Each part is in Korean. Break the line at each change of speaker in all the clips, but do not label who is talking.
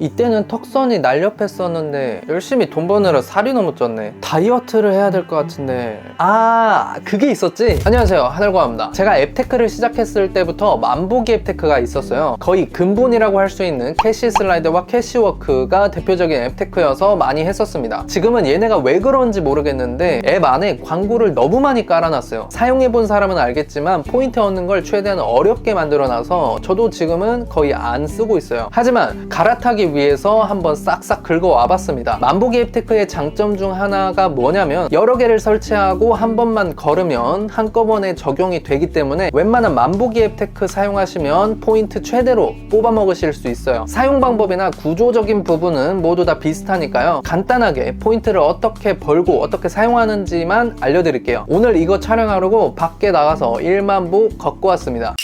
이때는 턱선이 날렵했었는데 열심히 돈 버느라 살이 너무 쪘네. 다이어트를 해야 될 것 같은데. 아 그게 있었지? 안녕하세요. 하늘과입니다. 제가 앱테크를 시작했을 때부터 만보기 앱테크가 있었어요. 거의 근본이라고 할 수 있는 캐시 슬라이드와 캐시워크가 대표적인 앱테크여서 많이 했었습니다. 지금은 얘네가 왜 그런지 모르겠는데 앱 안에 광고를 너무 많이 깔아놨어요. 사용해본 사람은 알겠지만 포인트 얻는 걸 최대한 어렵게 만들어놔서 저도 지금은 거의 안 쓰고 있어요. 하지만 갈아타기 위해서 한번 싹싹 긁어 와 봤습니다. 만보기 앱테크의 장점 중 하나가 뭐냐면 여러 개를 설치하고 한 번만 걸으면 한꺼번에 적용이 되기 때문에 웬만한 만보기 앱테크 사용하시면 포인트 최대로 뽑아 먹으실 수 있어요. 사용 방법이나 구조적인 부분은 모두 다 비슷하니까요. 간단하게 포인트를 어떻게 벌고 어떻게 사용하는지만 알려드릴게요. 오늘 이거 촬영하려고 밖에 나가서 1만 보 걷고 왔습니다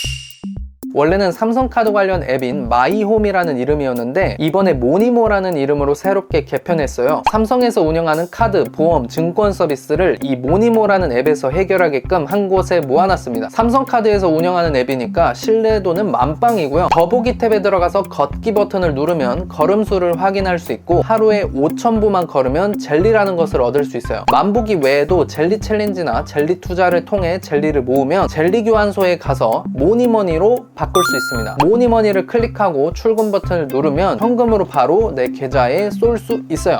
원래는 삼성카드 관련 앱인 마이홈이라는 이름이었는데 이번에 모니모라는 이름으로 새롭게 개편했어요. 삼성에서 운영하는 카드, 보험, 증권 서비스를 이 모니모라는 앱에서 해결하게끔 한 곳에 모아놨습니다. 삼성카드에서 운영하는 앱이니까 신뢰도는 만빵이고요. 더보기 탭에 들어가서 걷기 버튼을 누르면 걸음수를 확인할 수 있고 하루에 5,000보만 걸으면 젤리라는 것을 얻을 수 있어요. 만보기 외에도 젤리 챌린지나 젤리 투자를 통해 젤리를 모으면 젤리 교환소에 가서 모니머니로 바꿀 수 있습니다. 모니머니를 클릭하고 출금 버튼을 누르면 현금으로 바로 내 계좌에 쏠 수 있어요.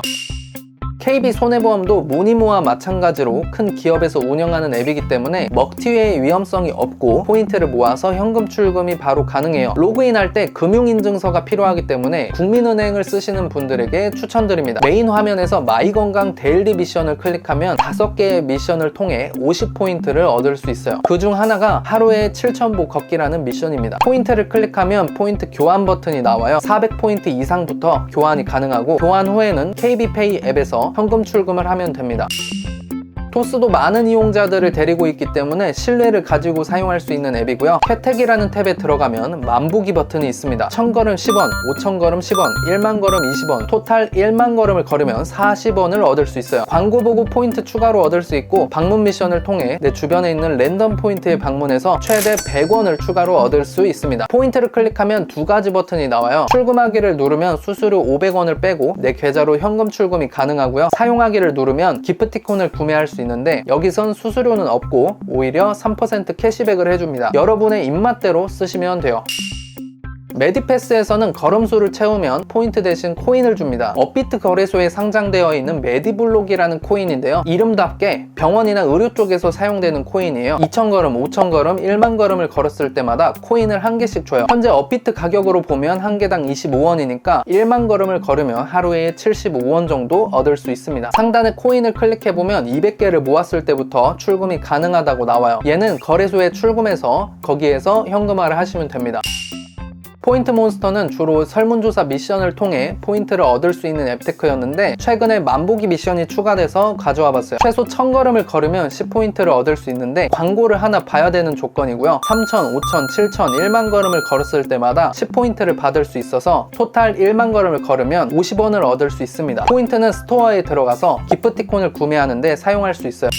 KB 손해보험도 모니모와 마찬가지로 큰 기업에서 운영하는 앱이기 때문에 먹튀의 위험성이 없고 포인트를 모아서 현금 출금이 바로 가능해요. 로그인할 때 금융인증서가 필요하기 때문에 국민은행을 쓰시는 분들에게 추천드립니다. 메인 화면에서 마이건강 데일리 미션을 클릭하면 5개의 미션을 통해 50포인트를 얻을 수 있어요. 그 중 하나가 하루에 7,000보 걷기라는 미션입니다. 포인트를 클릭하면 포인트 교환 버튼이 나와요. 400포인트 이상부터 교환이 가능하고 교환 후에는 KB페이 앱에서 현금 출금을 하면 됩니다. 토스도 많은 이용자들을 데리고 있기 때문에 신뢰를 가지고 사용할 수 있는 앱이고요. 혜택이라는 탭에 들어가면 만보기 버튼이 있습니다. 1000걸음 10원, 5000걸음 10원, 1만 걸음 20원, 토탈 1만 걸음을 걸으면 40원을 얻을 수 있어요. 광고 보고 포인트 추가로 얻을 수 있고 방문 미션을 통해 내 주변에 있는 랜덤 포인트에 방문해서 최대 100원을 추가로 얻을 수 있습니다. 포인트를 클릭하면 두 가지 버튼이 나와요. 출금하기를 누르면 수수료 500원을 빼고 내 계좌로 현금 출금이 가능하고요. 사용하기를 누르면 기프티콘을 구매할 수 있는 데 여기선 수수료는 없고 오히려 3% 캐시백을 해줍니다. 여러분의 입맛대로 쓰시면 돼요. 메디패스에서는 걸음수를 채우면 포인트 대신 코인을 줍니다. 업비트 거래소에 상장되어 있는 메디블록이라는 코인인데요. 이름답게 병원이나 의료 쪽에서 사용되는 코인이에요. 2,000걸음, 5,000걸음, 1만 걸음을 걸었을 때마다 코인을 한 개씩 줘요. 현재 업비트 가격으로 보면 한 개당 25원이니까 1만 걸음을 걸으면 하루에 75원 정도 얻을 수 있습니다. 상단에 코인을 클릭해보면 200개를 모았을 때부터 출금이 가능하다고 나와요. 얘는 거래소에 출금해서 거기에서 현금화를 하시면 됩니다. 포인트 몬스터는 주로 설문조사 미션을 통해 포인트를 얻을 수 있는 앱테크였는데 최근에 만보기 미션이 추가돼서 가져와 봤어요. 최소 1000걸음을 걸으면 10포인트를 얻을 수 있는데 광고를 하나 봐야 되는 조건이고요. 3000, 5000, 7000, 1만 걸음을 걸었을 때마다 10포인트를 받을 수 있어서 토탈 1만 걸음을 걸으면 50원을 얻을 수 있습니다. 포인트는 스토어에 들어가서 기프티콘을 구매하는데 사용할 수 있어요.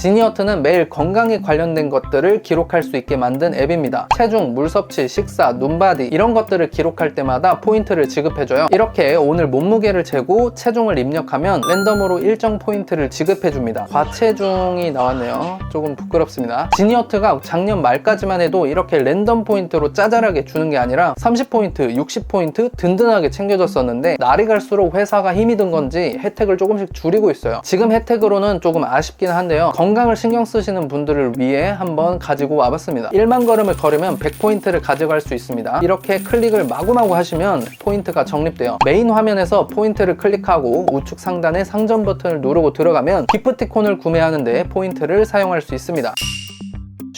지니어트는 매일 건강에 관련된 것들을 기록할 수 있게 만든 앱입니다. 체중, 물 섭취, 식사, 눈바디 이런 것들을 기록할 때마다 포인트를 지급해줘요. 이렇게 오늘 몸무게를 재고 체중을 입력하면 랜덤으로 일정 포인트를 지급해줍니다. 과체중이 나왔네요. 조금 부끄럽습니다. 지니어트가 작년 말까지만 해도 이렇게 랜덤 포인트로 짜잘하게 주는 게 아니라 30포인트, 60포인트 든든하게 챙겨줬었는데 날이 갈수록 회사가 힘이 든 건지 혜택을 조금씩 줄이고 있어요. 지금 혜택으로는 조금 아쉽긴 한데요. 건 강을 신경 쓰시는 분들을 위해 한번 가지고 와봤습니다. 1만 걸음을 걸으면 100포인트를 가져갈 수 있습니다. 이렇게 클릭을 마구마구 하시면 포인트가 적립돼요. 메인 화면에서 포인트를 클릭하고 우측 상단에 상점 버튼을 누르고 들어가면 기프티콘을 구매하는데 포인트를 사용할 수 있습니다.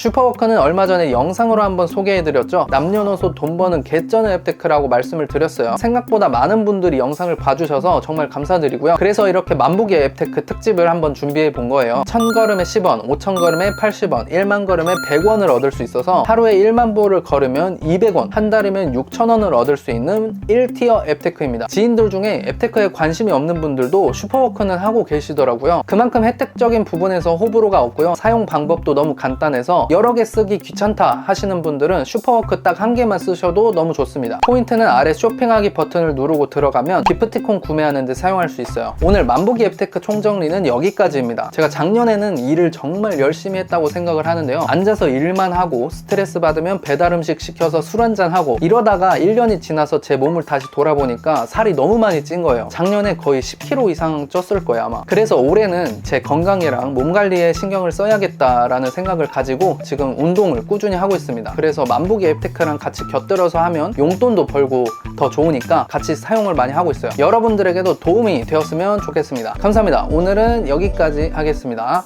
슈퍼워크는 얼마 전에 영상으로 한번 소개해드렸죠. 남녀노소 돈 버는 개쩌는 앱테크라고 말씀을 드렸어요. 생각보다 많은 분들이 영상을 봐주셔서 정말 감사드리고요. 그래서 이렇게 만보기 앱테크 특집을 한번 준비해 본 거예요. 1000걸음에 10원, 5000걸음에 80원, 1만 걸음에 100원을 얻을 수 있어서 하루에 1만 보를 걸으면 200원, 한 달이면 6,000원을 얻을 수 있는 1티어 앱테크입니다. 지인들 중에 앱테크에 관심이 없는 분들도 슈퍼워크는 하고 계시더라고요. 그만큼 혜택적인 부분에서 호불호가 없고요. 사용 방법도 너무 간단해서 여러 개 쓰기 귀찮다 하시는 분들은 슈퍼워크 딱 한 개만 쓰셔도 너무 좋습니다. 포인트는 아래 쇼핑하기 버튼을 누르고 들어가면 기프티콘 구매하는 데 사용할 수 있어요. 오늘 만보기 앱테크 총정리는 여기까지입니다. 제가 작년에는 일을 정말 열심히 했다고 생각을 하는데요. 앉아서 일만 하고 스트레스 받으면 배달 음식 시켜서 술 한잔 하고 이러다가 1년이 지나서 제 몸을 다시 돌아보니까 살이 너무 많이 찐 거예요. 작년에 거의 10kg 이상 쪘을 거예요, 아마. 그래서 올해는 제 건강이랑 몸 관리에 신경을 써야겠다라는 생각을 가지고 지금 운동을 꾸준히 하고 있습니다. 그래서 만보기 앱테크랑 같이 곁들여서 하면 용돈도 벌고 더 좋으니까 같이 사용을 많이 하고 있어요. 여러분들에게도 도움이 되었으면 좋겠습니다. 감사합니다. 오늘은 여기까지 하겠습니다.